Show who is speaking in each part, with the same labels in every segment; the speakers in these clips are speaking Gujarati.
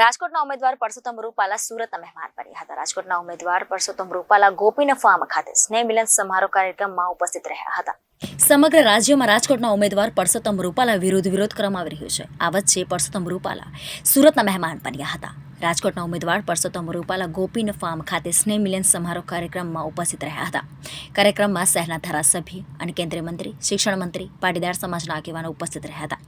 Speaker 1: રાજકોટના ઉમેદવાર પરસોત્તમ રૂપાલા સુરતના મહેમાન બન્યા હતા. રાજકોટના ઉમેદવાર પરસોત્તમ રૂપાલા ગોપીના ફાર્મ ખાતે સ્નેહ મિલન સમારોહ કાર્યક્રમમાં ઉપસ્થિત રહ્યા હતા. સમગ્ર રાજ્યમાં રાજકોટના ઉમેદવાર પરસોત્તમ રૂપાલા વિરુદ્ધ વિરોધ કરવામાં આવી રહ્યો છે. આ વચ્ચે પરસોત્તમ રૂપાલા સુરતના મહેમાન બન્યા હતા. રાજકોટના ઉમેદવાર પરસોત્તમ રૂપાલા ગોપીન ફાર્મ ખાતે સ્નેહ મિલન સમારોહ કાર્યક્રમમાં ઉપસ્થિત રહ્યા હતા. કાર્યક્રમમાં શહેરના ધારાસભ્ય અને કેન્દ્રીય મંત્રી, શિક્ષણ મંત્રી, પાટીદાર સમાજના આગેવાનો ઉપસ્થિત રહ્યા હતા.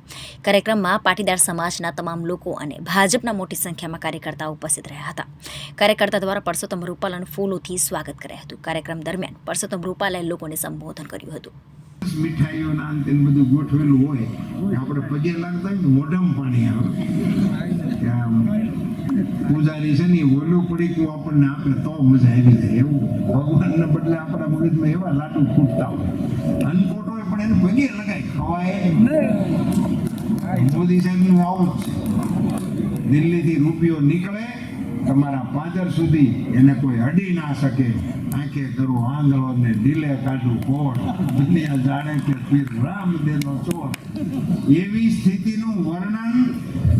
Speaker 1: કાર્યક્રમમાં પાટીદાર સમાજના તમામ લોકો અને ભાજપના મોટી સંખ્યામાં કાર્યકર્તાઓ ઉપસ્થિત રહ્યા હતા. કાર્યકર્તા દ્વારા પરસોત્તમ રૂપાલાનું ફૂલોથી સ્વાગત કર્યું હતું. કાર્યક્રમ દરમિયાન પરસોત્તમ રૂપાલાએ લોકોને સંબોધન કર્યું હતું.
Speaker 2: મીઠાઈઓ નાન અંતે બધું ગોઠવેલું હોય આપણે પગે લાગતા હોય ને મોઢામાં પાણી આવે. પૂજારી છે ને ઓલું પડીકું આપણને આપે તો મજા આવી જાય. એવું ભગવાનને બદલે આપણા મગજમાં એવા લાડુ ફૂટતા હોય. અનકોટ હોય પણ એને પગે લગાય, ખવાય. મોદી સાહેબનું આવું જ છે. દિલ્હીથી રૂપિયો નીકળે, તમારા પાદર સુધી એને કોઈ અડી ના શકે. આંખે કરો આંગળો ને ઢીલે કાઢું કોણ? દુનિયા જાણે કે પીર રામ દેનો ચોર. એવી સ્થિતિનું વર્ણન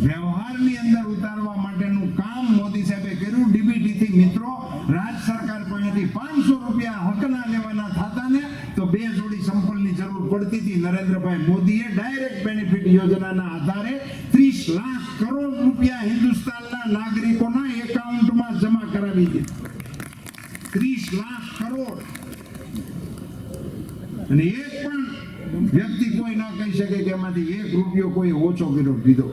Speaker 2: વ્યવહારની અંદર ઉતારવા માટેનું કામ મોદી સાહેબે કર્યું. ડીબીટીથી મિત્રો રાજ્ય સરકાર પાસેથી પાંચસો રૂપિયા હકના લેવાના થતા તો બે જોડી સંપલની જરૂર પડતી હતી. નરેન્દ્રભાઈ મોદીએ ડાયરેક્ટ બેનિફિટ યોજનાના આધારે ત્રીસ લાખ કરોડ રૂપિયા હિન્દુસ્તાનના નાગરિકોના એકાઉન્ટમાં જમા કરાવી દીધા. લાખ કરોડ અને એક પણ વ્યક્તિ કોઈ ના કહી શકે કે એમાંથી એક રૂપિયો કોઈ ઓછો કર્યો દીધો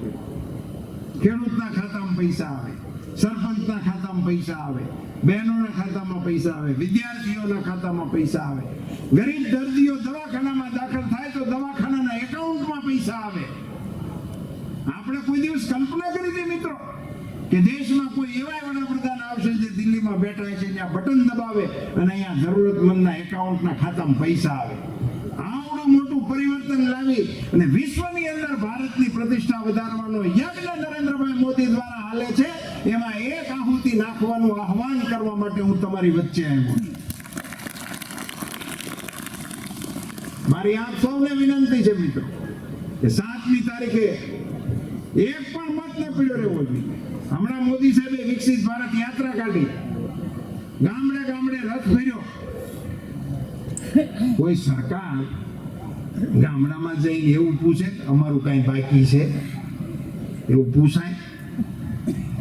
Speaker 2: ખેડૂતના ખાતામાં પૈસા આવે, સરપંચના ખાતામાં પૈસા આવે, બહેનોના ખાતામાં પૈસા આવે, વિદ્યાર્થીઓના ખાતામાં પૈસા આવે. ગરીબ દર્દીઓ દવાખાનામાં દાખલ થાય તો દવાખાનાના એકાઉન્ટમાં પૈસા આવે. આપણે કોઈ દિવસ કલ્પના કરી દે મિત્રો? કે દેશમાં કોઈ એવા વડાપ્રધાન આવશે જે દિલ્હીમાં બેઠા છે, ત્યાં બટન દબાવે અને અહીંયા જરૂરતમંદના એકાઉન્ટના ખાતામાં પૈસા આવે. આવડું મોટું પરિવર્તન લાવી અને વિશ્વની અંદર ભારતની પ્રતિષ્ઠા વધારવાનો યજ્ઞ નરેન્દ્રભાઈ મોદી દ્વારા હાલે છે, એમાં એક આહુતિ નાખવાનું આહવાન કરવા માટે હું તમારી વચ્ચે આવ્યો મારી આપ સૌને વિનંતી છે મિત્રો, કે સાતમી તારીખે એક પણ મત ન પીડ્યો રહેવો જોઈએ. હમણાં મોદી સાહેબે વિકસિત ભારત યાત્રા કાઢી. ગામડે ગામડે રથ ફેર્યો કોઈ સરકાર ગામડામાં જઈને એવું પૂછે અમારું કાંઈ બાકી છે? એવું પૂછાય?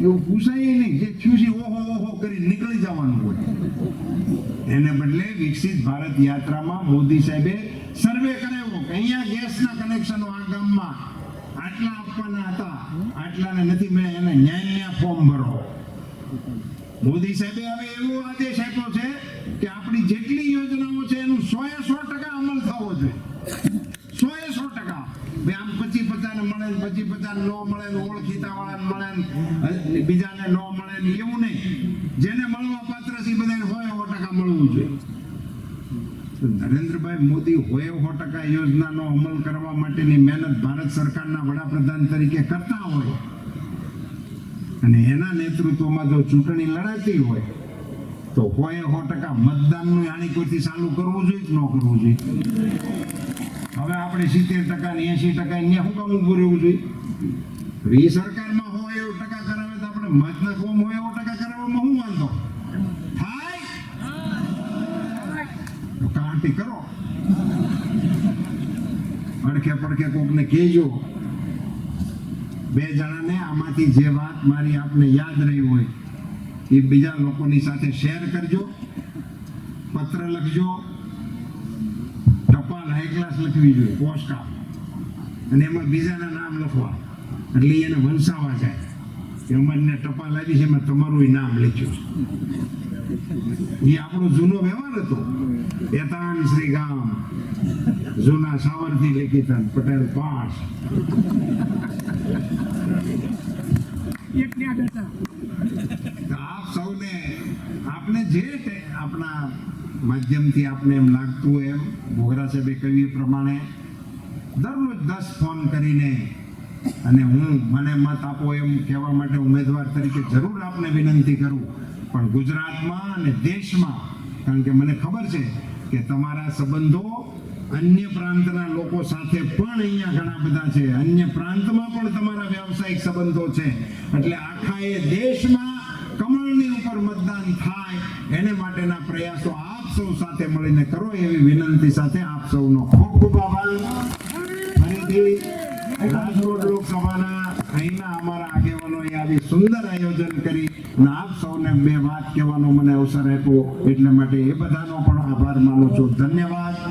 Speaker 2: એવું પૂછાય નહીં. જે થયું છે ઓહો ઓહો કરી નીકળી જવાનું હોય. એને બદલે વિકસિત ભારત યાત્રામાં મોદી સાહેબે સર્વે કરાવ્યો કે અહીંયા ગેસના કનેક્શનો આ ગામમાં. આટલા આપવાના હતા. આટલાને નથી મળ્યા એને ન્યાયના ફોર્મ ભરો મોદી સાહેબે હવે એવો આદેશ આપ્યો છે કે આપણી જેટલી યોજનાઓ છે એનું સો એ સો ટકા અમલ થવો જોઈએ. સો એ સો ટકા. ભાઈ, આમ પચી પચાને મળે ને પચી પચાને ન મળે ને ઓળખીતા વાળાને મળે ને બીજાને ન મળે ને એવું નહીં. જેને મળવા પાત્ર છે બધાને હોય એવો ટકા મળવું જોઈએ. નરેન્દ્રભાઈ મોદી હોય સો ટકા યોજનાનો અમલ કરવા માટેની મહેનત ભારત સરકારના વડાપ્રધાન તરીકે કરતા હોય અને એના નેતૃત્વમાં જો ચૂંટણી લડાતી હોય, તો હોય સો ટકા મતદાનનું આણી કોઈથી ચાલુ કરવું જોઈએ કે ન કરવું જોઈએ? હવે આપણે સિત્તેર ટકા ને એસી ટકા ને શું કામ ઉભું રહેવું જોઈએ? એ સરકારમાં હોય એવો ટકા કરાવે તો આપણે મતના કોમ હોય એવો ટકા કરાવવામાં શું વાંધો થાય કાંટી કરો. અડખે પડખે કોકને કહેજો, બે જણાને આમાંથી જે વાત મારી આપને યાદ રહી હોય, એ બીજા લોકોની સાથે શેર કરજો, પત્ર લખજો, ટપાલ હાઈ ક્લાસ લખવી જોઈએ પોસ્ટકાર્ડ અને એમાં બીજાના નામ લખવા. એટલે એને વંશાવા જાય. અમારને ટપાલ આવી છે એમાં તમારું નામ લખ્યું છે. એ આપણો જૂનો વ્યવહાર હતો. એતાન શ્રી ગામ જૂના સાવરથી લેખિત પટેલ પાસ. આપ સૌને આપને જે આપના માધ્યમથી આપને એમ લાગતું એમ ભોગરા સાહેબે કહ્યું એ પ્રમાણે દરરોજ દસ ફોન કરીને અને હું મને મત આપો એમ કહેવા માટે ઉમેદવાર તરીકે જરૂર આપને વિનંતી કરું. પણ ગુજરાતમાં અને દેશમાં, કારણ કે મને ખબર છે કે તમારા સંબંધો અન્ય પ્રાંતના લોકો સાથે પણ અહીંયા ઘણા બધા છે. અન્ય પ્રાંતમાં પણ તમારા વ્યવસાયિક સંબંધો છે. એટલે આખા એ દેશમાં કમળની ઉપર મતદાન થાય, એને માટેના પ્રયાસો આપ સૌ સાથે મળીને કરો એવી વિનંતી સાથે આપ સૌનો ખૂબ ખૂબ આભાર. રાજકોટ લોકસભાના અહીંના અમારા આગેવાનોએ આવી સુંદર આયોજન કરી અને સૌને બે વાત કહેવાનો મને અવસર આપ્યો. એટલે માટે એ બધાનો પણ આભાર માનું છું. ધન્યવાદ.